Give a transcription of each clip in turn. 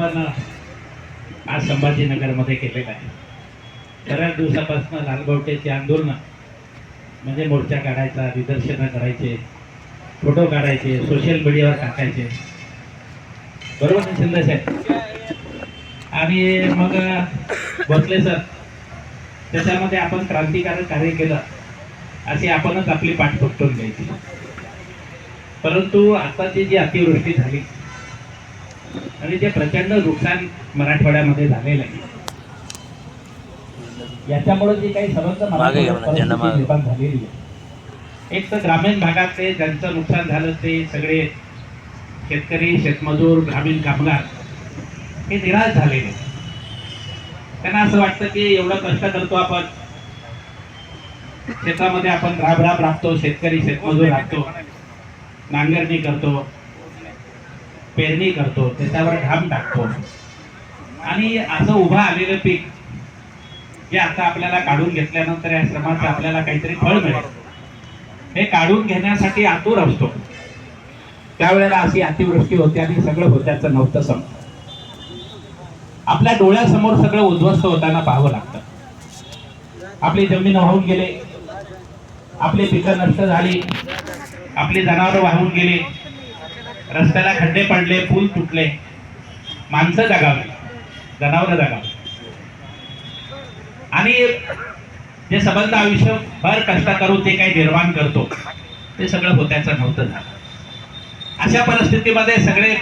आपण आज संभाजीनगरमध्ये केलेलं आहे. बऱ्याच दिवसापासून लालबावट्याची आंदोलनं म्हणजे मोर्चा काढायचा निदर्शनं करायचे फोटो काढायचे सोशल मीडियावर टाकायचे. बरोबर ना शिंदे साहेब? आणि मग बसले सर त्याच्यामध्ये आपण क्रांतिकारक कार्य केलं अशी आपणच आपली पाठ पटवून घ्यायची. परंतु आताची जी अतिवृष्टी झाली आणि जे प्रचंड नुकसान मराठवाड्यामध्ये झालेलं आहे. याच्यामुळे जी काही सर्वत्र. निर्माण झालेली आहे. एक तर ग्रामीण भागातले ज्यांचं नुकसान झालं ते सगळे शेतकरी शेतमजूर ग्रामीण कामगार हे निराश झालेले. त्यांना असं वाटतं की एवढं कष्ट करतो आपण. शेतामध्ये आपण राब राब राबतो शेतकरी शेतमजूर राबतो नांगरणी करतो. पेरणी करतो त्याच्यावर घाम टाकतो. आणि असं उभं आलेलं पीक जे आता आपल्याला काढून घेतल्यानंतर या श्रमाचं आपल्याला काहीतरी फळ मिळेल हे काढून घेण्यासाठी आतूर असतो. त्यावेळेला अशी अतिवृष्टी होते आणि सगळं होत्याचं नव्हतं सम आपल्या डोळ्यासमोर सगळं उद्ध्वस्त होताना पाहावं लागतं. आपली जमीन वाहून गेले आपली पिकं नष्ट झाली आपली जनावरं वाहून गेली रस्त्याला खड्डे पडले पूल तुटले. माणसं जगावली जनावरं जगावली आणि जे सबंध आयुष्य भर कष्ट करून ते काही निर्माण करतो ते सगळं होत्याचं नव्हतं झालं. अशा परिस्थितीमध्ये सगळे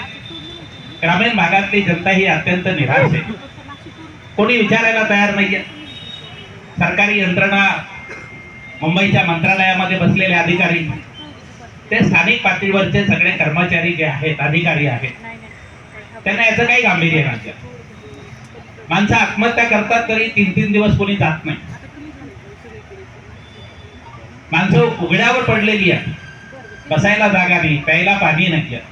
ग्रामीण भागातली जनता ही अत्यंत निराश आहे. कोणी विचारायला तयार नाहीये. सरकारी यंत्रणा मुंबईच्या मंत्रालयामध्ये बसलेले अधिकारी ते स्थानिक पातळीवरचे सगळे कर्मचारी जे आहेत अधिकारी आहेत त्यांना याचं काही गांभीर्य नाही. माणसं आत्महत्या करतात तरी तीन तीन दिवस कोणी जात नाही. माणसं उघड्यावर पडलेली आहे बसायला जागा नाही प्यायला पाणी नाही आहे.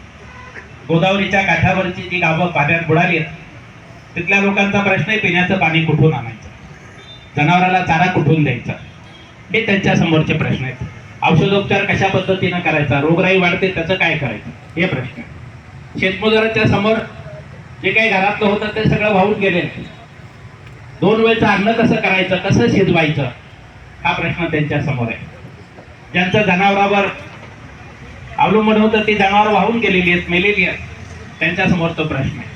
गोदावरीच्या काठावरची जी गावं पाण्यात बुडाली आहेत तिथल्या लोकांचा प्रश्न आहे पिण्याचं पाणी कुठून आणायचं? जनावराला चारा कुठून द्यायचा? हे त्यांच्या समोरचे प्रश्न आहेत. औषधोपचार कशा पद्धतीनं करायचा रोगराई वाढते त्याचं काय करायचं? हे प्रश्न शेतमजुराच्या समोर जे काही घरातलं होतं ते सगळं वाहून गेले. दोन वेळचं अन्न कसं करायचं कसं शिजवायचं? हा प्रश्न त्यांच्यासमोर आहे. ज्यांचं जनावरावर अवलंबून होतं ती जनावर वाहून गेलेली आहेत मेलेली आहेत. त्यांच्यासमोर तो प्रश्न आहे.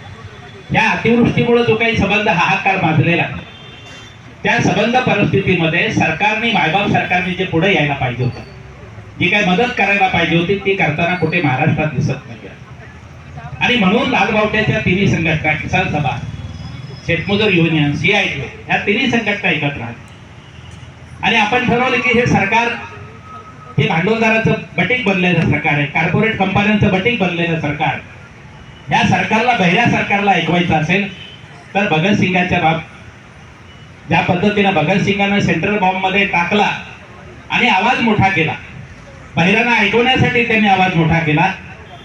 या अतिवृष्टीमुळे जो काही संबंध हाहाकार माजलेला आहे, त्या संबंध परिस्थितीमध्ये सरकारने मायबाप सरकारने जे पुढे यायला पाहिजे होतं जी काही मदत करायला पाहिजे होती ती करताना कुठे महाराष्ट्रात दिसत नाही आणि म्हणून लालबावट्याच्या तिन्ही संघटना किसान सभा शेतमजूर युनियन सीआयटी ह्या तिन्ही संघटना एकत्र आल्या. आणि आपण ठरवलं की हे सरकार हे भांडवलदाराचं बटीक बनलेलं सरकार आहे कॉर्पोरेट कंपन्यांचं बटीक बनलेलं सरकार या सरकारला बहिऱ्या सरकारला ऐकवायचं असेल तर भगतसिंगाच्या बाब ज्या पद्धतीनं भगतसिंगानं सेंट्रल बॉम्बमध्ये टाकला आणि आवाज मोठा केला. पहिल्यांदा ऐकवण्यासाठी त्यांनी आवाज मोठा केला.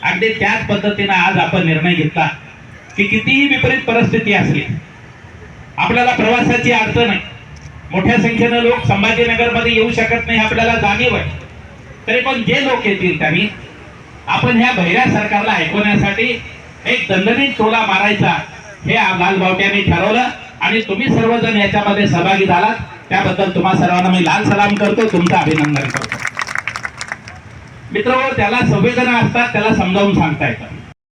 अगदी त्याच पद्धतीनं आज आपण निर्णय घेतला की कितीही विपरीत परिस्थिती असली आपल्याला प्रवासाची अडचण आहे. मोठ्या संख्येनं लोक संभाजीनगरमध्ये येऊ शकत नाही आपल्याला जाणीव आहे. तरी पण जे लोक येतील त्यांनी आपण ह्या बहिऱ्या सरकारला ऐकवण्यासाठी एक दंडनीत टोला मारायचा हे आ- लाल ठरवलं. आणि तुम्ही सर्वजण याच्यामध्ये सहभागी झालात. त्याबद्दल तुम्हा सर्वांना मी लाल सलाम करतो तुमचं अभिनंदन करतो. मित्र त्याला संवेदना असतात त्याला समजावून सांगता येतं.